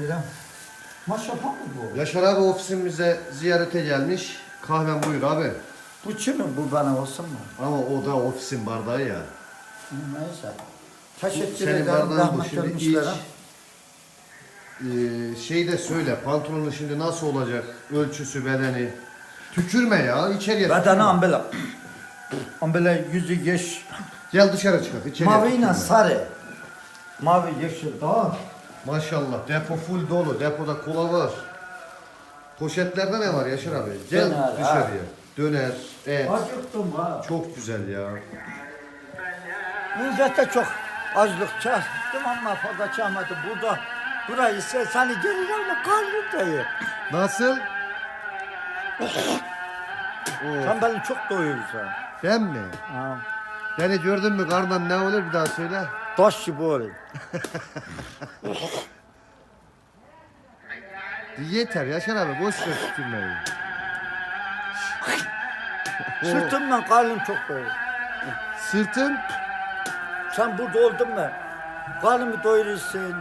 Lira. Yapar mı bu? Yaşar abi ofisimize ziyarete gelmiş. Kahven buyur abi. Bu kimin? Bu bana olsun mu? Ama o da ofisin bardağı ya. Hı, Neyse. Teşekkür Senin ederim. bardağın bu Rahmet şimdi iç. görmüşlere. Ee, şey de söyle pantolonun şimdi nasıl olacak? Ölçüsü bedeni. Tükürme ya içeriye Bedeni tükürme. ambele. Ambele yüzü yeş. Gel dışarı çıkart içeriye Mavi ile tükürme. sarı. Mavi yeşil. Daha. Maşallah depo full dolu. Depoda kola var. Poşetlerde ne var Yaşar abi? Gel Döner, dışarıya. Döner, et. Acıktım ha. Çok güzel ya. Millete çok açlık çektim ama fazla çekmedi. Burada burayı sen seni görüyorum kalbim dayı. Nasıl? Oo, Sen beni çok doyurursun. ben mi? Ha. Beni gördün mü karnından ne olur bir daha söyle. Taş gibi olur. Yeter Yaşar abi boş ver tükürmeyi. Sırtımdan karnım çok doyur. Sırtın Sen burada oldun mu? Karnımı doyurursun.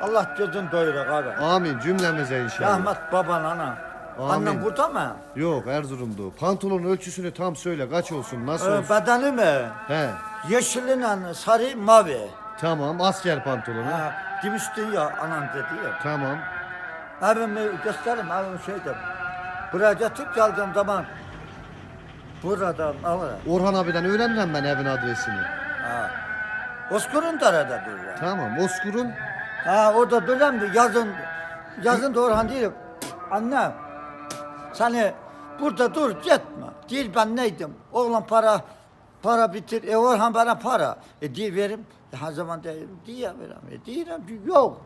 Allah gözün doyurur abi. amin cümlemize inşallah. Rahmet baban ana. Amin. Annem burada mı? Yok Erzurum'da. Pantolonun ölçüsünü tam söyle kaç olsun nasıl Ee, olsun. bedeni mi? He Yeşiliyle sarı mavi. tamam asker pantolonu. Ha, demiştin ya anan dedi ya. Tamam. Evimi gösterim evim şeyde. Buraya getirip geldiğim zaman buradan alırım. Orhan abiden öğrenmem ben evin adresini. Ha. Oskur'un derede duruyor. Tamam Oskur'un Ha orada duruyorum da yazın yazın da Orhan diyor. Anne seni burada dur gitme. Değil ben neydim? Oğlan para para bitir. E Orhan bana para. E değil verim. E, her zaman da diyemiyorum. E ki yok.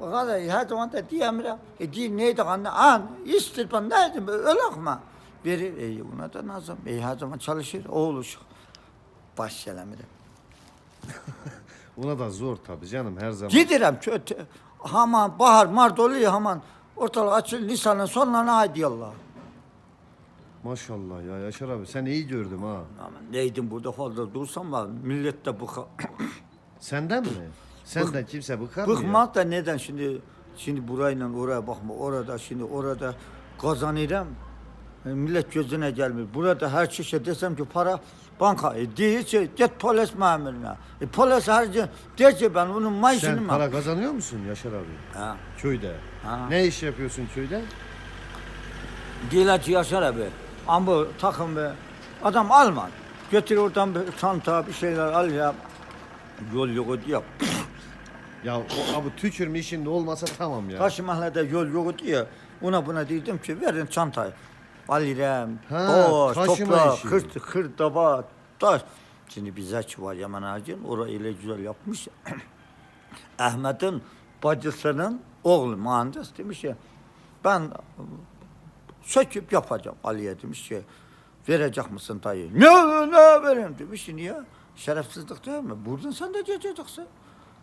O kadar her zaman da diyemiyorum. E değil neydi anne? An istir ben neydim? Öyle mi? Verir. E ona da nazım. E her zaman çalışır. Oğlu şu. Baş gelemirim. ona da zor tabii canım her zaman. Gidirem kötü. Haman bahar mart oluyor haman. Ortalık açıl Nisan'ın sonlarına haydi Allah. Maşallah ya Yaşar abi sen iyi gördüm ha. Aman neydim burada fazla dursam var. Millet de bıka, Senden mi? Senden kimse bıkar mı ya? bıkmak da neden şimdi şimdi burayla oraya bakma orada şimdi orada kazanırım. E, Millet gözüne gelmiyor. Burada her çeşit desem ki para banka. E, değilse git polis memuruna. E, polis harcı der ki ben onun maaşını Sen mı? para kazanıyor musun Yaşar abi? Ha. Köyde. Ha. Ne iş yapıyorsun köyde? Dilacı Yaşar abi. Ama takım be. Adam Alman. Götür oradan bir çanta bir şeyler al ya. Yol yok diyor. Ya o abi tükürme işinde olmasa tamam ya. Karşı mahallede yol yok diyor. Ona buna dedim ki verin çantayı. Alirem, Ha, taşıma toprak, işi. kırt, kırtaba, taş. Şimdi bize var Yaman Ağacın, orayı öyle güzel yapmış. Ahmet'in bacısının oğlu mühendis demiş ya. Ben söküp yapacağım Ali'ye demiş ki verecek misin dayı? Ne ne vereyim demiş niye? Şerefsizlik değil mi? Buradan sen de geçeceksin.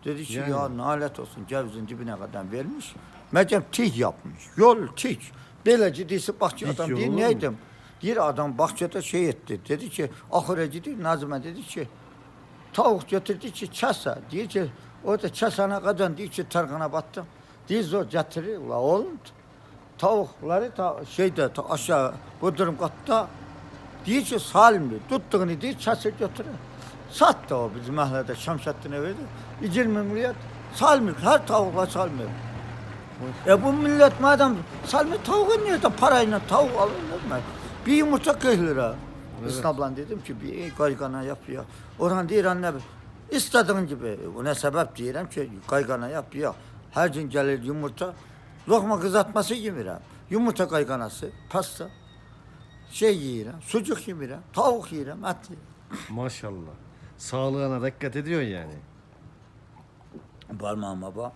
Dedi ki Yani. ya nalet olsun cevizin dibine kadar vermiş. Mecem tik yapmış. Yol tik. Ciddisi bahçe Dik adam mu? neydim? Bir adam bahçede şey etti. Dedi ki ahire gidiyor Nazım'a dedi ki tavuk getirdi ki çasa. Diyor ki orada çasana kadar diyor ki targana battım. Diyor zor getirir. La oğlum tavukları ta şeyde ta aşağı bodrum katta diyor ki salimli tuttuğunu diyor çası götürür. Sattı o bizim mahallede Şamsettin'e verdi. 20 milyar salmıyor. Her tavukla salmıyor. E bu millet madem salmıyor tavuğu niye de parayla tavuk alınır mı? Bir yumurta 40 lira. Evet. ablan dedim ki bir kaygana yapıyor. Orhan diyor anne istediğin gibi. Ona sebep diyorum ki kaygana yapıyor. Her gün gelir yumurta. Lokma kızartması yemiyorum. Yumurta kayganası, pasta. Şey yiyorum, sucuk yiyorum, tavuk yiyorum, et. Maşallah. Sağlığına dikkat ediyorsun yani. Parmağıma bak.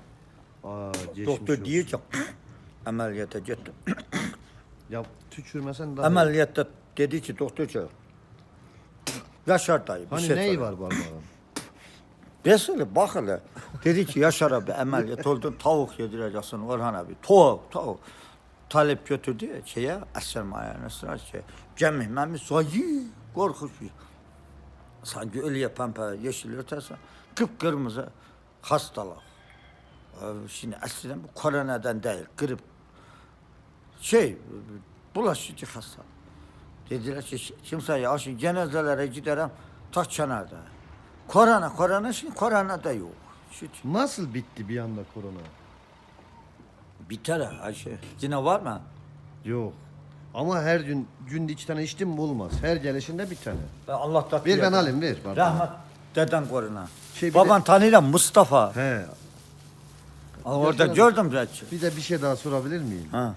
Aa geçmiş Doktor olsun. diyor ki ameliyata gittim. Ya tükürmesen daha... Ameliyatta dedi ki doktor ki Yaşar dayı bir Hani şey neyi söyle. var parmağın? Besele bak hele. Dedi ki Yaşar abi ameliyat oldun tavuk yedireceksin Orhan abi. Tavuk tavuk. Talep götürdü şeye Eser Mayanesi'ne şey. Cemih Mehmet sayı korkunç bir. Sanki ölüye pembe yeşil ötesi. Kıpkırmızı hastalık. Şimdi aslında bu koronadan değil, grip. Şey, bulaşıcı hastalık. Dediler ki kimse ya şimdi cenazelere giderim tak kenarda. Korona, korona şimdi korona da yok. Şu Nasıl bitti bir anda korona? biter Ayşe. Yine var mı? Yok. Ama her gün günde iki tane içtim mi olmaz. Her gelişinde bir tane. Ben Allah tatlı Ver ben yapar. alayım ver. Bak. Rahmet deden koruna. Şey, bir Baban tanıyla Mustafa. He. Aa, Orada Yaşanan- gördüm zaten. Bir de bir şey daha sorabilir miyim? Ha.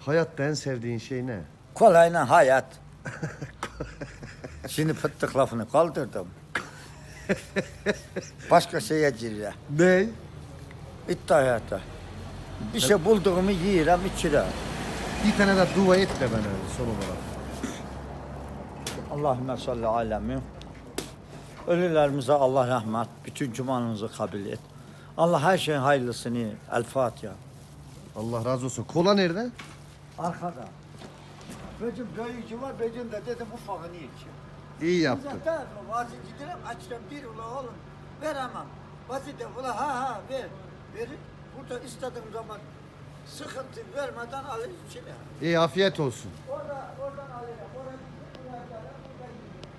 Hayatta en sevdiğin şey ne? Kolayla hayat. Şimdi fıttık lafını kaldırdım. Başka şeye giriyor. Ne? Bitti hayata. Bir şey bulduğumu yiyirem, içirem. Bir tane de dua et de bana son olarak. Allahümme salli alemi. Ölülerimize Allah rahmet, bütün cumanımızı kabul et. Allah her şeyin hayırlısını, El Fatiha. Allah razı olsun. Kola nerede? Arkada. Bacım dayıcı var, bacım da dedim ufağını içeyim. İyi yaptın. Mi? Bazı giderim, açtım bir ula oğlum. Veremem. Bazı de ula ha ha ver. Verir. Burada istediğim zaman sıkıntı vermeden alır içine. İyi afiyet olsun. Orada, oradan alırım. Oraya